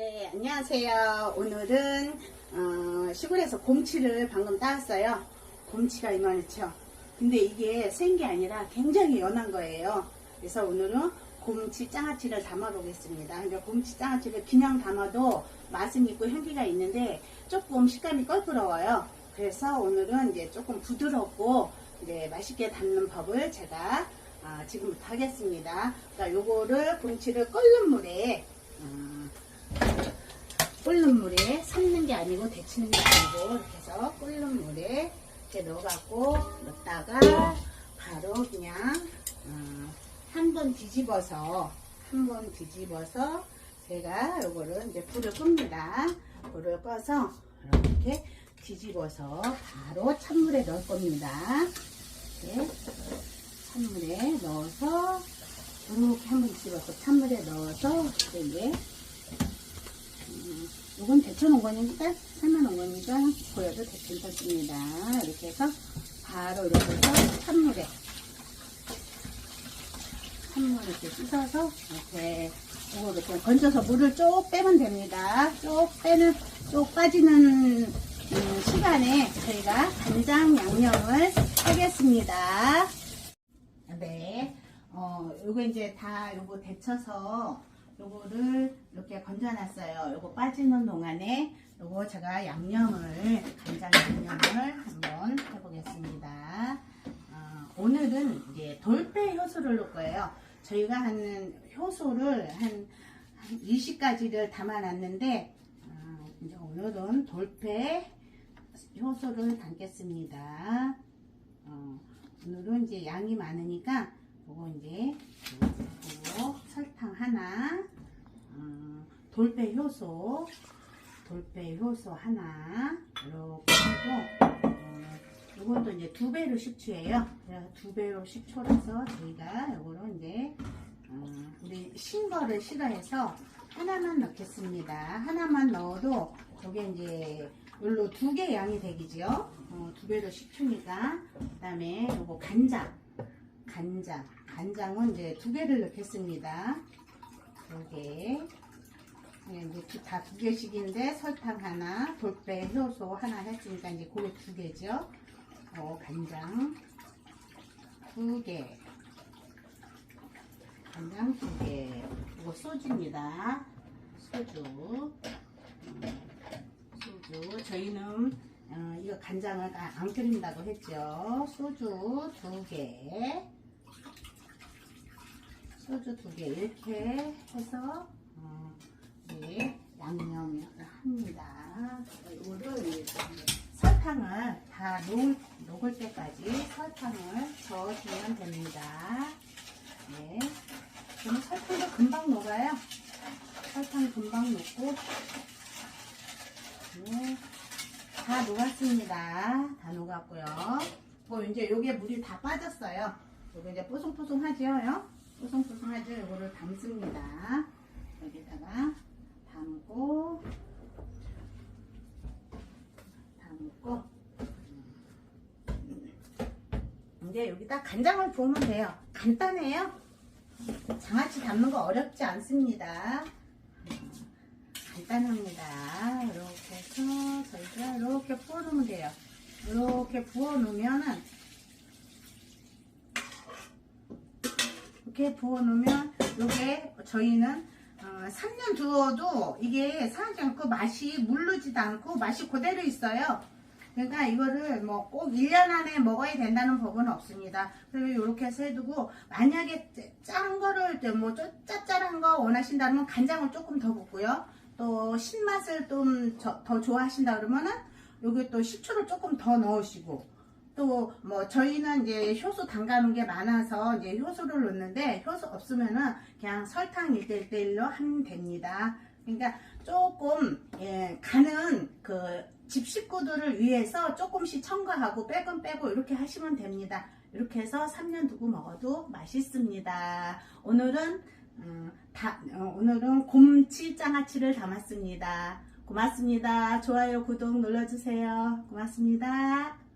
네, 안녕하세요. 오늘은 어, 시골에서 곰치를 방금 따왔어요. 곰치가 이만했죠. 근데 이게 센 게 아니라 굉장히 연한 거예요. 그래서 오늘은 곰치 장아찌를 담아 보겠습니다. 근데 곰치 장아찌를 그냥 담아도 맛은 있고 향기가 있는데 조금 식감이 껄끄러워요. 그래서 오늘은 이제 조금 부드럽고 이제 맛있게 담는 법을 제가 아, 지금부터 하겠습니다. 그러니까 요거를 곰치를 끓는 물에 음, 끓는 물에 삶는 게 아니고 데치는 게 아니고 이렇게 해서 끓는 물에 이렇게 넣어갖고 넣다가 바로 그냥 어, 한번 뒤집어서 한 번 뒤집어서 제가 요거를 이제 불을 끕니다. 불을 꺼서 이렇게 뒤집어서 바로 찬물에 넣을 겁니다. 이렇게 찬물에 넣어서 이렇게 한 번 뒤집어서 찬물에 넣어서 이제 이건 데쳐놓은 거니까 삶아놓은 거니까 보여도 괜찮습니다. 이렇게 해서 바로 이렇게 해서 찬물에 찬물에 이렇게 씻어서 이렇게 이거 이렇게 건져서 물을 쭉 빼면 됩니다. 쭉 빼는 쭉 빠지는 음, 시간에 저희가 간장 양념을 하겠습니다. 네, 어, 요거 이제 다 요거 데쳐서 요거를 이렇게 건져놨어요. 요거 빠지는 동안에 요거 제가 양념을 간장 양념을 한번 해보겠습니다. 어, 오늘은 이제 돌배 효소를 넣을 거예요. 저희가 하는 효소를 한, 한 20가지를 담아놨는데 어, 이제 오늘은 돌배 효소를 담겠습니다. 어, 오늘은 이제 양이 많으니까 요거 이제 요거 설탕 하나, 어, 돌배 효소, 돌배 효소 하나, 이렇게 하고, 어, 이것도 이제 두 배로 식초예요. 두 배로 식초라서 저희가 요거를 이제, 어, 우리 신 거를 싫어해서 하나만 넣겠습니다. 하나만 넣어도 저게 이제 물로 두 개 양이 되기죠. 어, 두 배로 식초니까. 그 다음에 요거 간장. 간장. 간장은 이제 두 개를 넣겠습니다. 두 개. 네, 이제 다두 개씩인데 설탕 하나, 돌배 효소 하나 했으니까 이제 그게 두 개죠. 어, 간장 두 개. 간장 두 개. 이거 소주입니다. 소주. 음, 소주. 저희는 어, 이거 간장을 아- 안 끓인다고 했죠. 소주 두 개. 소주 두 개 이렇게 해서 어, 양념을 합니다. 이거를 설탕을 다 녹을, 녹을 때까지 설탕을 저어주면 됩니다. 네. 그럼 설탕도 금방 녹아요. 설탕 금방 녹고 네. 다 녹았습니다. 다 녹았고요. 뭐 이제 요게 물이 다 빠졌어요. 요게 이제 뽀송뽀송하죠? 뽀송뽀송하죠? 요거를 담습니다. 여기다가 담고 담고 이제 여기다 간장을 부으면 돼요. 간단해요. 장아찌 담는 거 어렵지 않습니다. 간단합니다. 이렇게 해서 저희가 이렇게 부어 놓으면 돼요. 이렇게 부어 놓으면은 이렇게 부어 놓으면 이게 저희는 어, 3년 두어도 이게 상하지 않고 맛이 물르지도 않고 맛이 그대로 있어요. 그러니까 이거를 뭐 꼭 1년 안에 먹어야 된다는 법은 없습니다. 그리고 이렇게 해서 해두고 만약에 짠 거를 뭐 짭짤한 거 원하신다면 간장을 조금 더 붓고요. 또 신맛을 좀 더 좋아하신다 그러면은 여기 또 식초를 조금 더 넣으시고 또 뭐 저희는 이제 효소 담가놓은 게 많아서 이제 효소를 넣는데 효소 없으면은 그냥 설탕 1대 1대1로 하면 됩니다. 그러니까 조금 예, 간은 그집 식구들을 위해서 조금씩 첨가하고 빼건 빼고 이렇게 하시면 됩니다. 이렇게 해서 3년 두고 먹어도 맛있습니다. 오늘은 음, 다, 어, 오늘은 곰치 장아찌를 담았습니다. 고맙습니다. 좋아요, 구독 눌러주세요. 고맙습니다.